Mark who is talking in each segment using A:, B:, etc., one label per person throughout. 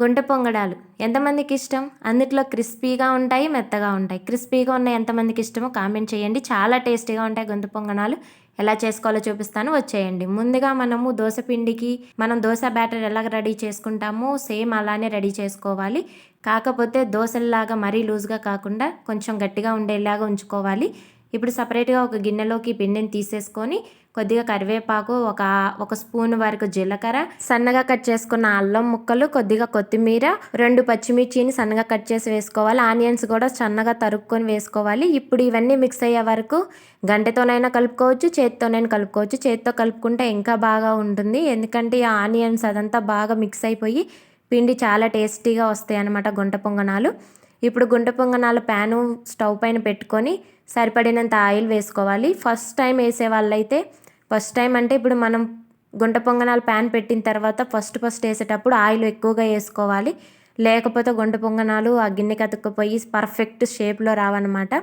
A: గుంట పొంగడాలు. ఎంతమందికి ఇష్టం? అందుట్లో క్రిస్పీగా ఉంటాయి మెత్తగా ఉంటాయి. క్రిస్పీగా ఉన్న ఎంతమందికి ఇష్టమో కామెంట్ చేయండి. చాలా టేస్టీగా ఉంటాయి గుంత పొంగనాలు ఎలా చేసుకోవాలో చూపిస్తాను. వచ్చేయండి. ముందుగా మనము దోశ పిండికి మనం దోశ బ్యాటర్ ఎలా రెడీ చేసుకుంటామో సేమ్ అలానే రెడీ చేసుకోవాలి. కాకపోతే దోశల్లాగా మరీ లూజ్గా కాకుండా కొంచెం గట్టిగా ఉండేలాగా ఉంచుకోవాలి. ఇప్పుడు సపరేట్గా ఒక గిన్నెలోకి పిండిని తీసేసుకొని కొద్దిగా కరివేపాకు ఒక ఒక స్పూన్ వరకు జీలకర్ర సన్నగా కట్ చేసుకున్న అల్లం ముక్కలు కొద్దిగా కొత్తిమీర రెండు పచ్చిమిర్చిని సన్నగా కట్ చేసి వేసుకోవాలి. ఆనియన్స్ కూడా సన్నగా తరుక్కొని వేసుకోవాలి. ఇప్పుడు ఇవన్నీ మిక్స్ అయ్యే వరకు గంటతోనైనా కలుపుకోవచ్చు చేతితోనైనా కలుపుకోవచ్చు. చేతితో కలుపుకుంటే ఇంకా బాగా ఉంటుంది. ఎందుకంటే ఈ ఆనియన్స్ అదంతా బాగా మిక్స్ అయిపోయి పిండి చాలా టేస్టీగా వస్తాయి అన్నమాట గుంట పొంగనాలు. ఇప్పుడు గుంట పొంగనాలు ప్యాను స్టవ్ పైన పెట్టుకొని సరిపడినంత ఆయిల్ వేసుకోవాలి. ఫస్ట్ టైం వేసే వాళ్ళైతే ఫస్ట్ టైం అంటే ఇప్పుడు మనం గుంట పొంగనాలు ప్యాన్ పెట్టిన తర్వాత ఫస్ట్ ఫస్ట్ వేసేటప్పుడు ఆయిల్ ఎక్కువగా వేసుకోవాలి. లేకపోతే గుంట పొంగనాలు ఆ గిన్నెకి అతుక్కుపోయి పర్ఫెక్ట్ షేప్లో రావన్నమాట.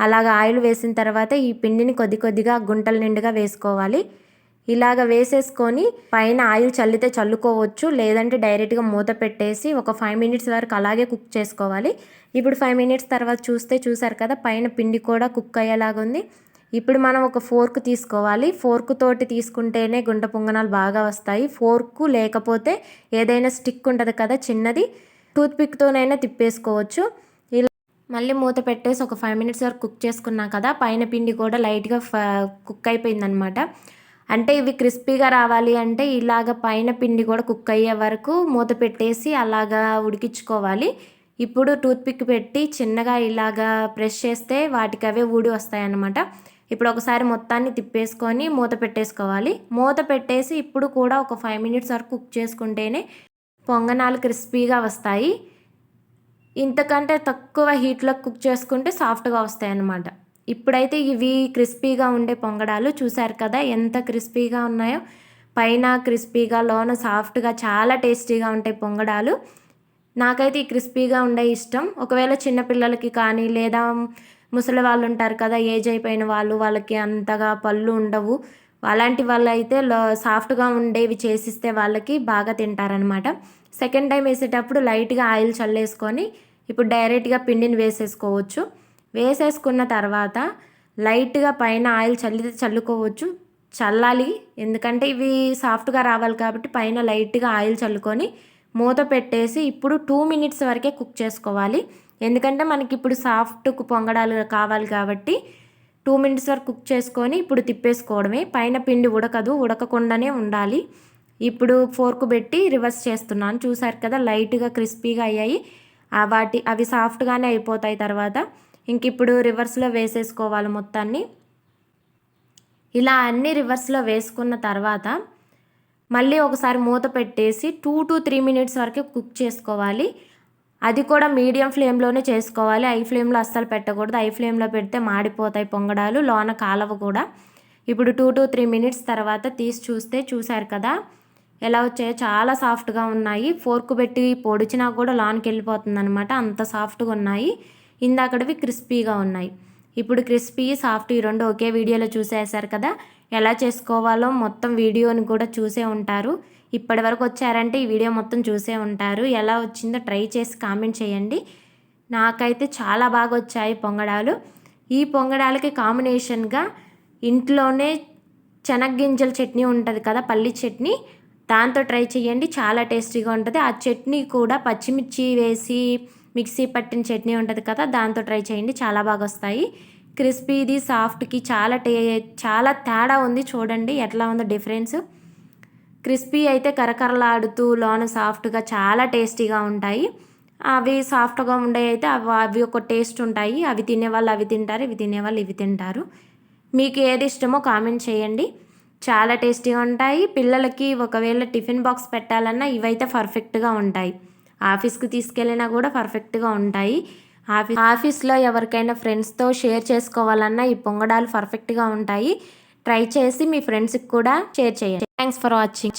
A: అలాగ ఆయిల్ వేసిన తర్వాత ఈ పిండిని కొద్ది కొద్దిగా గుంటల నిండుగా వేసుకోవాలి. ఇలాగ వేసేసుకొని పైన ఆయిల్ చల్లితే చల్లుకోవచ్చు లేదంటే డైరెక్ట్గా మూత పెట్టేసి ఒక ఫైవ్ మినిట్స్ వరకు అలాగే కుక్ చేసుకోవాలి. ఇప్పుడు ఫైవ్ మినిట్స్ తర్వాత చూస్తే చూసారు కదా పైన పిండి కూడా కుక్ అయ్యేలాగా ఉంది. ఇప్పుడు మనం ఒక ఫోర్క్ తీసుకోవాలి. ఫోర్క్ తోటి తీసుకుంటేనే గుంట పొంగనాలు బాగా వస్తాయి. ఫోర్క్ లేకపోతే ఏదైనా స్టిక్ ఉంటుంది కదా చిన్నది టూత్పిక్తోనైనా తిప్పేసుకోవచ్చు. ఇలా మళ్ళీ మూత పెట్టేసి ఒక ఫైవ్ మినిట్స్ వరకు కుక్ చేసుకున్నాం కదా పైన పిండి కూడా లైట్గా కుక్ అయిపోయిందనమాట. అంటే ఇవి క్రిస్పీగా రావాలి అంటే ఇలాగ పైన పిండి కూడా కుక్ అయ్యే వరకు మూత పెట్టేసి అలాగా ఉడికించుకోవాలి. ఇప్పుడు టూత్పిక్ పెట్టి చిన్నగా ఇలాగా ప్రెస్ చేస్తే వాటికి అవే ఊడి వస్తాయన్నమాట. ఇప్పుడు ఒకసారి మొత్తాన్ని తిప్పేసుకొని మూత పెట్టేసుకోవాలి. మూత పెట్టేసి ఇప్పుడు కూడా ఒక ఫైవ్ మినిట్స్ వరకు కుక్ చేసుకుంటేనే పొంగనాలు క్రిస్పీగా వస్తాయి. ఇంతకంటే తక్కువ హీట్లో కుక్ చేసుకుంటే సాఫ్ట్గా వస్తాయి అన్నమాట ఇప్పుడైతే ఇవి క్రిస్పీగా ఉండే పొంగడాలు చూసారు కదా ఎంత క్రిస్పీగా ఉన్నాయో. పైన క్రిస్పీగా లోన సాఫ్ట్గా చాలా టేస్టీగా ఉంటాయి పొంగడాలు. నాకైతే ఈ క్రిస్పీగా ఉండే ఇష్టం. ఒకవేళ చిన్నపిల్లలకి కానీ లేదా ముసలి వాళ్ళు ఉంటారు కదా ఏజ్ అయిపోయిన వాళ్ళు వాళ్ళకి అంతగా పళ్ళు ఉండవు. అలాంటి వాళ్ళు అయితే లో సాఫ్ట్గా ఉండేవి చేసిస్తే వాళ్ళకి బాగా తింటారనమాట సెకండ్ టైం వేసేటప్పుడు లైట్గా ఆయిల్ చల్లేసుకొని ఇప్పుడు డైరెక్ట్గా పిండిని వేసేసుకోవచ్చు. వేసేసుకున్న తర్వాత లైట్గా పైన ఆయిల్ చల్లితే చల్లుకోవచ్చు. చల్లాలి. ఎందుకంటే ఇవి సాఫ్ట్గా రావాలి కాబట్టి పైన లైట్గా ఆయిల్ చల్లుకొని మూత పెట్టేసి ఇప్పుడు టూ మినిట్స్ వరకే కుక్ చేసుకోవాలి. ఎందుకంటే మనకి ఇప్పుడు సాఫ్ట్ పొంగడాలు కావాలి కాబట్టి టూ మినిట్స్ వరకు కుక్ చేసుకొని ఇప్పుడు తిప్పేసుకోవడమే. పైన పిండి ఉడకదు. ఉడకకుండానే ఉండాలి. ఇప్పుడు ఫోర్క్ పెట్టి రివర్స్ చేస్తున్నాను. చూసారు కదా లైట్గా క్రిస్పీగా అయ్యాయి. వాటి అవి సాఫ్ట్గానే అయిపోతాయి తర్వాత. ఇంక ఇప్పుడు రివర్స్లో వేసేసుకోవాలి మొత్తాన్ని. ఇలా అన్ని రివర్స్లో వేసుకున్న తర్వాత మళ్ళీ ఒకసారి మూత పెట్టేసి టూ టు త్రీ మినిట్స్ వరకు కుక్ చేసుకోవాలి. అది కూడా మీడియం ఫ్లేమ్లోనే చేసుకోవాలి. ఐ ఫ్లేమ్లో అస్సలు పెట్టకూడదు. ఐ ఫ్లేమ్లో పెడితే మాడిపోతాయి పొంగడాలు లోన కాలవ కూడా. ఇప్పుడు టూ టు త్రీ మినిట్స్ తర్వాత తీసి చూస్తే చూశారు కదా ఎలా వచ్చాయో. చాలా సాఫ్ట్గా ఉన్నాయి. ఫోర్క్ పెట్టి పొడిచినా కూడా లోనికి వెళ్ళిపోతుంది అనమాట అంత సాఫ్ట్గా ఉన్నాయి. ఇందాకటివి క్రిస్పీగా ఉన్నాయి. ఇప్పుడు క్రిస్పీ సాఫ్ట్ ఈ రెండు ఒకే వీడియోలో చూసేసారు కదా? ఎలా చేసుకోవాలో మొత్తం వీడియోని కూడా చూసే ఉంటారు. ఇప్పటి వరకు వచ్చారంటే ఈ వీడియో మొత్తం చూసే ఉంటారు. ఎలా వచ్చిందో ట్రై చేసి కామెంట్ చేయండి. నాకైతే చాలా బాగా వచ్చాయి పొంగడాలు. ఈ పొంగడాలకి కాంబినేషన్గా ఇంట్లోనే చెనగ్గింజల చట్నీ ఉంటుంది కదా పల్లి చట్నీ. దాంతో ట్రై చేయండి. చాలా టేస్టీగా ఉంటుంది. ఆ చట్నీ కూడా పచ్చిమిర్చి వేసి మిక్సీ పట్టిన చట్నీ ఉంటుంది కదా దాంతో ట్రై చేయండి చాలా బాగా వస్తాయి. క్రిస్పీది సాఫ్ట్కి చాలా టే చాలా తేడా ఉంది చూడండి ఎట్లా ఉందో డిఫరెన్స్. క్రిస్పీ అయితే కరకరలాడుతూ లోన సాఫ్ట్గా చాలా టేస్టీగా ఉంటాయి. అవి సాఫ్ట్గా ఉండే అయితే అవి అవి ఒక టేస్ట్ ఉంటాయి. అవి తినేవాళ్ళు అవి తింటారు ఇవి తినేవాళ్ళు ఇవి తింటారు. మీకు ఏది ఇష్టమో కామెంట్ చేయండి. చాలా టేస్టీగా ఉంటాయి. పిల్లలకి ఒకవేళ టిఫిన్ బాక్స్ పెట్టాలన్నా ఇవైతే పర్ఫెక్ట్గా ఉంటాయి. ఆఫీస్కి తీసుకెళ్ళినా కూడా పర్ఫెక్ట్గా ఉంటాయి. ఆఫీస్ ఆఫీస్లో ఎవరికైనా ఫ్రెండ్స్తో షేర్ చేసుకోవాలన్నా ఈ పొంగడాలు పర్ఫెక్ట్గా ఉంటాయి. ట్రై చేసి మీ ఫ్రెండ్స్కి కూడా షేర్ చేయండి. Thanks for watching.